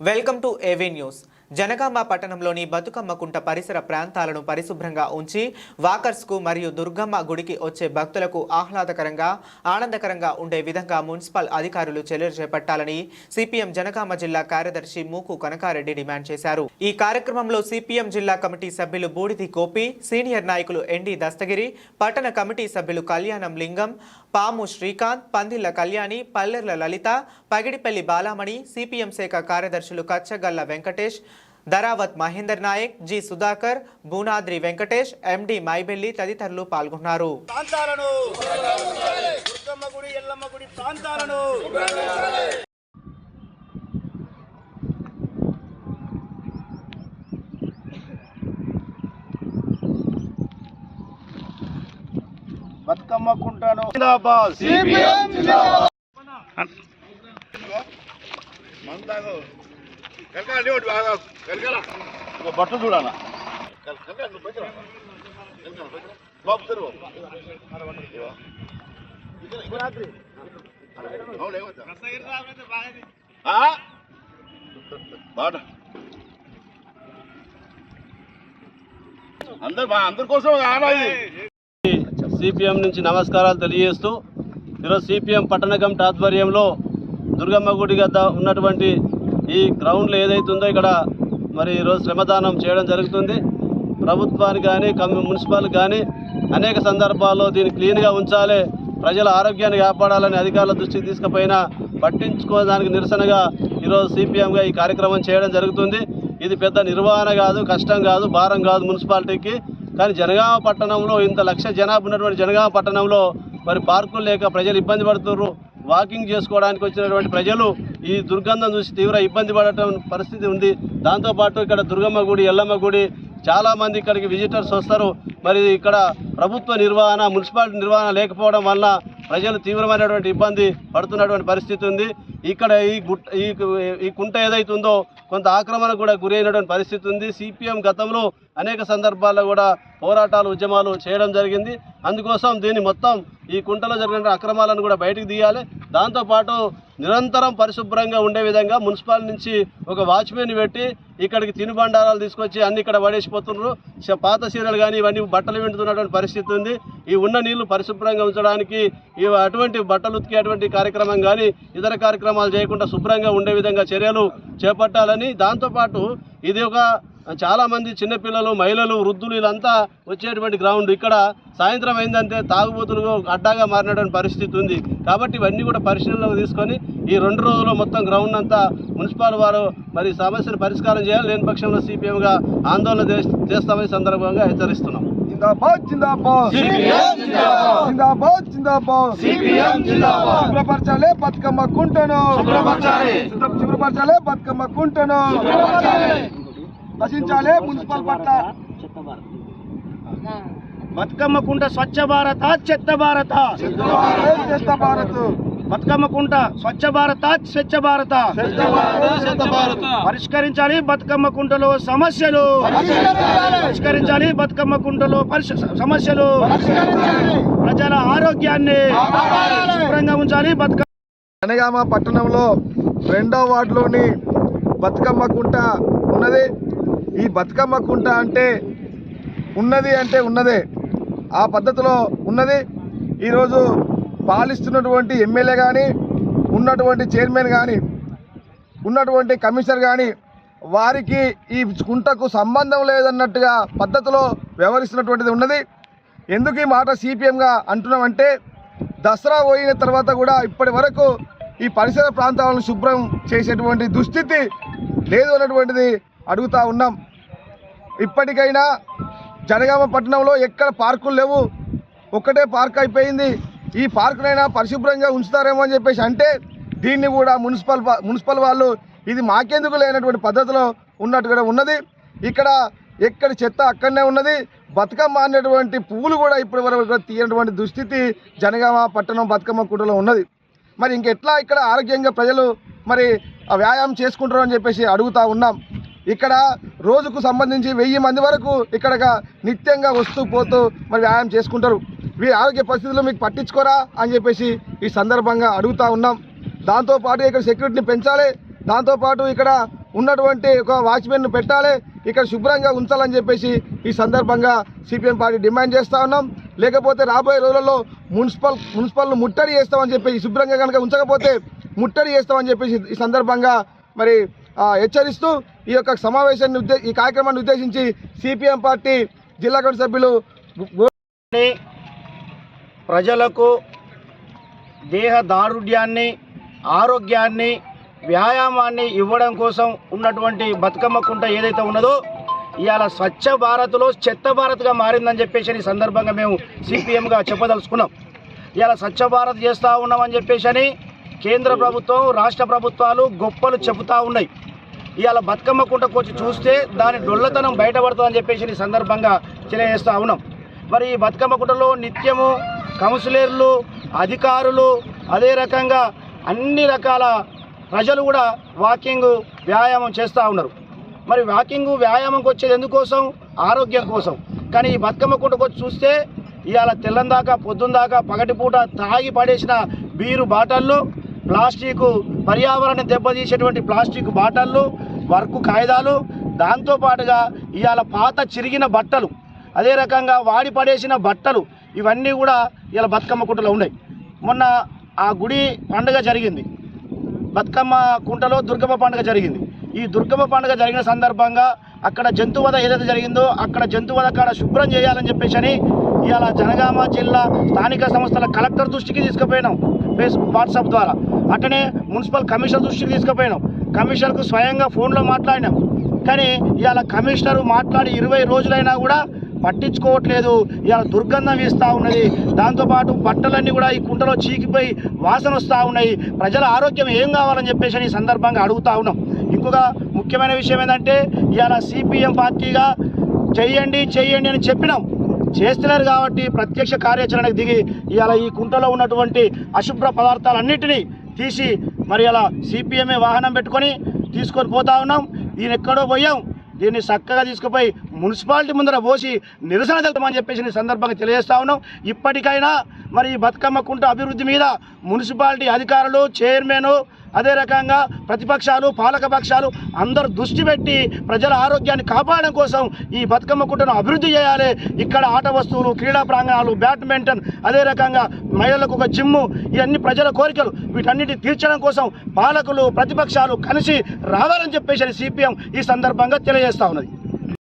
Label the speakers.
Speaker 1: Welcome to AV news. Jangaon పట్టణంలోని బతుకమ్మకుంట పరిసర ప్రాంతాలను పరిశుభ్రంగా ఉంచి వాకర్స్కు మరియు దుర్గమ్మ గుడికి వచ్చే భక్తులకు ఆహ్లాదకరంగా ఆనందకరంగా ఉండే విధంగా మున్సిపల్ అధికారులు చర్యలు చేపట్టాలని సిపిఎం జనగామ జిల్లా కార్యదర్శి మూకు కనకారెడ్డి డిమాండ్ చేశారు. ఈ కార్యక్రమంలో సిపిఎం జిల్లా కమిటీ సభ్యులు బూడిది గోపి సీనియర్ నాయకులు ఎన్డి దస్తగిరి పట్టణ కమిటీ సభ్యులు కళ్యాణం లింగం పాము శ్రీకాంత్ పందిళ్ళ కళ్యాణి పల్లెర్ల లలిత పగిడిపల్లి బాలామణి సిపిఎం శాఖ కార్యదర్శులు కచ్చగల్ల వెంకటేష్ ధరావత్ మహేందర్ నాయక్ జి సుధాకర్ భూనాద్రి వెంకటేష్ ఎండి మైబెల్లి తదితరులు పాల్గొన్నారు.
Speaker 2: ప్రాంతాలను! దుర్గమ్మ గుడి ఎల్లమ్మ గుడి ప్రాంతాలను బతుకమ్మ కుంటాను జిందాబాద్ బట్టలు చూడాలా? బాట. అందరు అందరి కోసం ఆడాలి.
Speaker 3: సిపిఎం నుంచి నమస్కారాలు తెలియజేస్తూ ఈరోజు సిపిఎం పట్టణ కమిటీ ఆధ్వర్యంలో దుర్గమ్మ గుడి గద్ద ఉన్నటువంటి ఈ గ్రౌండ్లో ఏదైతుందో ఇక్కడ మరి ఈరోజు శ్రమదానం చేయడం జరుగుతుంది. ప్రభుత్వానికి కానీ కమ్యూ మున్సిపల్ కానీ అనేక సందర్భాల్లో దీన్ని క్లీన్గా ఉంచాలి ప్రజల ఆరోగ్యాన్ని కాపాడాలని అధికారుల దృష్టికి తీసుకుపోయినా పట్టించుకోవడానికి నిరసనగా ఈరోజు సిపిఎంగా ఈ కార్యక్రమం చేయడం జరుగుతుంది. ఇది పెద్ద నిర్వహణ కాదు కష్టం కాదు భారం కాదు మున్సిపాలిటీకి. కానీ జనగామ పట్టణంలో ఇంత లక్ష జనాభా ఉన్నటువంటి జనగామ పట్టణంలో మరి పార్కులు లేక ప్రజలు ఇబ్బంది పడుతున్నారు. వాకింగ్ చేసుకోవడానికి వచ్చినటువంటి ప్రజలు ఈ దుర్గంధం చూసి తీవ్ర ఇబ్బంది పడటం పరిస్థితి ఉంది. దాంతోపాటు ఇక్కడ దుర్గమ్మ గుడి ఎల్లమ్మ గుడి చాలా మంది ఇక్కడికి విజిటర్స్ వస్తారు. మరి ఇక్కడ ప్రభుత్వ నిర్వహణ మున్సిపాలిటీ నిర్వహణ లేకపోవడం వల్ల ప్రజలు తీవ్రమైనటువంటి ఇబ్బంది పడుతున్నటువంటి పరిస్థితి ఉంది. ఇక్కడ ఈ గుట్ ఈ ఈ కుంట ఏదైతుందో కొంత ఆక్రమణకు కూడా గురైనటువంటి పరిస్థితి ఉంది. సిపిఎం గతంలో అనేక సందర్భాల్లో కూడా పోరాటాలు ఉద్యమాలు చేయడం జరిగింది. అందుకోసం దీన్ని మొత్తం ఈ కుంటలో జరిగిన అక్రమాలను కూడా బయటకు తీయాలి. దాంతోపాటు నిరంతరం పరిశుభ్రంగా ఉండే విధంగా మున్సిపాల్ నుంచి ఒక వాచ్మెన్ పెట్టి ఇక్కడికి తినుబండారాలు తీసుకొచ్చి అన్ని ఇక్కడ పడేసిపోతున్నారు. పాత చీరలు కానీ ఇవన్నీ బట్టలు వింటున్నటువంటి పరిస్థితి ఉంది. ఈ ఉన్న నీళ్ళు పరిశుభ్రంగా ఉంచడానికి ఈ అటువంటి బట్టలు ఉతికే అటువంటి కార్యక్రమం కానీ ఇతర కార్యక్రమాలు చేయకుండా శుభ్రంగా ఉండే విధంగా చర్యలు చేపట్టాలని దాంతోపాటు ఇది ఒక చాలా మంది చిన్నపిల్లలు మహిళలు వృద్ధులు వీళ్ళంతా వచ్చేటువంటి గ్రౌండ్ ఇక్కడ సాయంత్రం అయిందంటే తాగుబోతులు అడ్డాగా మారినటువంటి పరిస్థితి ఉంది. కాబట్టి ఇవన్నీ కూడా పరిశీలనలోకి తీసుకొని ఈ రెండు రోజుల్లో మొత్తం గ్రౌండ్ అంతా మున్సిపల్ వారు మరి సమస్యను పరిష్కారం చేయాలి. లేని పక్షంలో సిపిఎంగా ఆందోళన చేస్- చేస్తామని సందర్భంగా హెచ్చరిస్తున్నాం.
Speaker 2: జిందాబాద్ జిందాబాద్. జిందాబాద్. జిందాబాద్ శుభ్రపరచాలే బతుకమ్మ కుంటను. శుభ్ర- శుభ్రపరచాలే బతుకమ్మ కుంటను. నశించాలే మున్సిపల్ పట్ల.
Speaker 4: బతుకమ్మ కుంట స్వచ్ఛ భారత చెత్త భారత. బతుకమ్మ కుంట స్వచ్ఛ భారత స్వచ్ఛ భారత. పరిష్కరించాలి బతుకమ్మ కుంటలో సమస్యలు. పరిష్కరించాలి. బతుకమ్మ కుంటలో సమస్యలు. ప్రజల ఆరోగ్యాన్ని శుభ్రంగా ఉంచాలి బతుకమ్మ.
Speaker 2: జనగామ పట్టణంలో రెండో వార్డులోని బతుకమ్మ కుంట ఉన్నది. ఈ బతుకమ్మ కుంట అంటే ఉన్నది అంటే ఉన్నదే. ఆ పద్ధతిలో ఉన్నది. ఈరోజు పాలిస్తున్నటువంటి ఎమ్మెల్యే కానీ ఉన్నటువంటి చైర్మన్ కానీ ఉన్నటువంటి కమిషనర్ కానీ వారికి ఈ కుంటకు సంబంధం లేదన్నట్టుగా పద్ధతిలో వ్యవహరిస్తున్నటువంటిది ఉన్నది. ఎందుకు ఈ మాట సిపిఎంగా అంటున్నామంటే దసరా పోయిన తర్వాత కూడా ఇప్పటి వరకు ఈ పరిసర ప్రాంతాలను శుభ్రం చేసేటువంటి దుస్థితి లేదు అన్నటువంటిది అడుగుతా ఉన్నాం. ఇప్పటికైనా జనగామ పట్టణంలో ఎక్కడ పార్కులు లేవు. ఒక్కటే పార్క్ అయిపోయింది. ఈ పార్కునైనా పరిశుభ్రంగా ఉంచుతారేమో అని చెప్పేసి అంటే దీన్ని కూడా మున్సిపల్ మున్సిపల్ వాళ్ళు ఇది మాకెందుకు లేనటువంటి పద్ధతిలో ఉన్నట్టుగా ఉన్నది. ఇక్కడ ఎక్కడ చెత్త అక్కడనే ఉన్నది. బతుకమ్మ అనేటువంటి పువ్వులు కూడా ఇప్పటి వరకు తీయనటువంటి దుస్థితి జనగామ పట్టణం బతుకమ్మ కూటలో ఉన్నది. మరి ఇంకెట్లా ఇక్కడ ఆరోగ్యంగా ప్రజలు మరి ఆ వ్యాయామం చేసుకుంటారు అని చెప్పేసి అడుగుతా ఉన్నాం. ఇక్కడ రోజుకు సంబంధించి వెయ్యి మంది వరకు ఇక్కడ నిత్యంగా వస్తూ పోతూ మరి వ్యాయామం చేసుకుంటారు. వీరి ఆరోగ్య పరిస్థితులు మీకు పట్టించుకోరా అని చెప్పేసి ఈ సందర్భంగా అడుగుతా ఉన్నాం. దాంతోపాటు ఇక్కడ సెక్యూరిటీని పెంచాలి. దాంతోపాటు ఇక్కడ ఉన్నటువంటి ఒక వాచ్మెన్ను పెట్టాలి. ఇక్కడ శుభ్రంగా ఉంచాలని చెప్పేసి ఈ సందర్భంగా సిపిఎం పార్టీ డిమాండ్ చేస్తూ ఉన్నాం. లేకపోతే రాబోయే రోజులలో మున్సిపల్ మున్సిపల్ను ముట్టడి చేస్తామని చెప్పేసి శుభ్రంగా కనుక ఉంచకపోతే ముట్టడి చేస్తామని చెప్పేసి ఈ సందర్భంగా మరి హెచ్చరిస్తూ ఈ యొక్క సమావేశాన్ని ఉద్దే ఈ కార్యక్రమాన్ని ఉద్దేశించి సిపిఎం పార్టీ జిల్లా కమిటీ సభ్యులు
Speaker 4: ప్రజలకు దేహ దారుఢ్యాన్ని ఆరోగ్యాన్ని వ్యాయామాన్ని ఇవ్వడం కోసం ఉన్నటువంటి బతుకమ్మ కుంట ఏదైతే ఉన్నదో ఇవాళ స్వచ్ఛ భారత్లో చెత్త భారత్గా మారిందని చెప్పేసి ఈ సందర్భంగా మేము సిపిఎంగా చెప్పదలుచుకున్నాం. ఇవాళ స్వచ్ఛ భారత్ చేస్తూ ఉన్నామని చెప్పేసి అని కేంద్ర ప్రభుత్వం రాష్ట్ర ప్రభుత్వాలు గొప్పలు చెబుతూ ఉన్నాయి. ఇవాళ బతుకమ్మ కుంటకు వచ్చి చూస్తే దాని డొల్లతనం బయటపడుతుందని చెప్పేసి ఈ సందర్భంగా తెలియజేస్తూ ఉన్నాం. మరి ఈ బతుకమ్మ కుంటలో నిత్యము కౌన్సిలర్లు అధికారులు అదే రకంగా అన్ని రకాల ప్రజలు కూడా వాకింగ్ వ్యాయామం చేస్తూ ఉన్నారు. మరి వాకింగ్ వ్యాయామంకి వచ్చేది ఎందుకోసం? ఆరోగ్యం కోసం. కానీ ఈ బతుకమ్మ కుంటకు వచ్చి చూస్తే ఇవాళ తెల్లందాకా దాకా పొద్దున్న దాకా పగటిపూట తాగి పడేసిన బీరు బాటల్లో ప్లాస్టిక్ పర్యావరణం దెబ్బతీసేటువంటి ప్లాస్టిక్ బాటళ్ళు వర్క్ కాగితాలు దాంతో పాటుగా ఇవాళ పాత చిరిగిన బట్టలు అదే రకంగా వాడి పడేసిన బట్టలు ఇవన్నీ కూడా ఇలా బతుకమ్మ కుంటలో ఉన్నాయి మొన్న ఆ గుడి పండుగ జరిగింది. బతుకమ్మ కుంటలో దుర్గమ్మ పండుగ జరిగింది. ఈ దుర్గమ్మ పండుగ జరిగిన సందర్భంగా అక్కడ జంతువధ ఏదైతే జరిగిందో అక్కడ జంతువధ కాడ శుభ్రం చేయాలని చెప్పేసి అని ఇవాళ జనగామ జిల్లా స్థానిక సంస్థల కలెక్టర్ దృష్టికి తీసుకుపోయినాం ఫేస్బుక్ వాట్సాప్ ద్వారా. అట్లనే మున్సిపల్ కమిషనర్ దృష్టికి తీసుకుపోయినాం. కమిషనర్కు స్వయంగా ఫోన్లో మాట్లాడినాం. కానీ ఇవాళ కమిషనర్ మాట్లాడి ఇరవై రోజులైనా కూడా పట్టించుకోవట్లేదు. ఇవాళ దుర్గంధం వీస్తూ ఉన్నది. దాంతోపాటు బట్టలన్నీ కూడా ఈ కుంటలో చీకిపోయి వాసన వస్తూ ఉన్నాయి. ప్రజల ఆరోగ్యం ఏం కావాలని చెప్పేసి అని ఈ సందర్భంగా అడుగుతూ ఉన్నాం. ఇంకొక ముఖ్యమైన విషయం ఏంటంటే ఇవాళ సిపిఎం పార్టీగా చెయ్యండి చెయ్యండి అని చెప్పినాం. చేస్తున్నారు కాబట్టి ప్రత్యక్ష కార్యాచరణకు దిగి ఇవాళ ఈ కుంటలో ఉన్నటువంటి అశుభ్ర పదార్థాలన్నింటినీ తీసి మరి అలా సిపిఎంఏ వాహనం పెట్టుకొని తీసుకొని పోతా ఉన్నాం. దీని ఎక్కడో పోయాం. దీన్ని చక్కగా తీసుకుపోయి మున్సిపాలిటీ ముందర పోసి నిరసన చెప్తామని చెప్పేసి సందర్భంగా తెలియజేస్తా ఉన్నాం. ఇప్పటికైనా మరి ఈ బతుకమ్మ కుంట అభివృద్ధి మీద మున్సిపాలిటీ అధికారులు చైర్మన్ అదే రకంగా ప్రతిపక్షాలు పాలక పక్షాలు అందరూ దృష్టి పెట్టి ప్రజల ఆరోగ్యాన్ని కాపాడడం కోసం ఈ బతుకమ్మ కుట్టను అభివృద్ధి చేయాలి. ఇక్కడ ఆట వస్తువులు క్రీడా ప్రాంగణాలు బ్యాడ్మింటన్ అదే రకంగా మహిళలకు ఒక జిమ్ము ఇవన్నీ ప్రజల కోరికలు. వీటన్నిటి తీర్చడం కోసం పాలకులు ప్రతిపక్షాలు కలిసి రావాలని చెప్పేసి సిపిఎం ఈ సందర్భంగా తెలియజేస్తా ఉన్నది.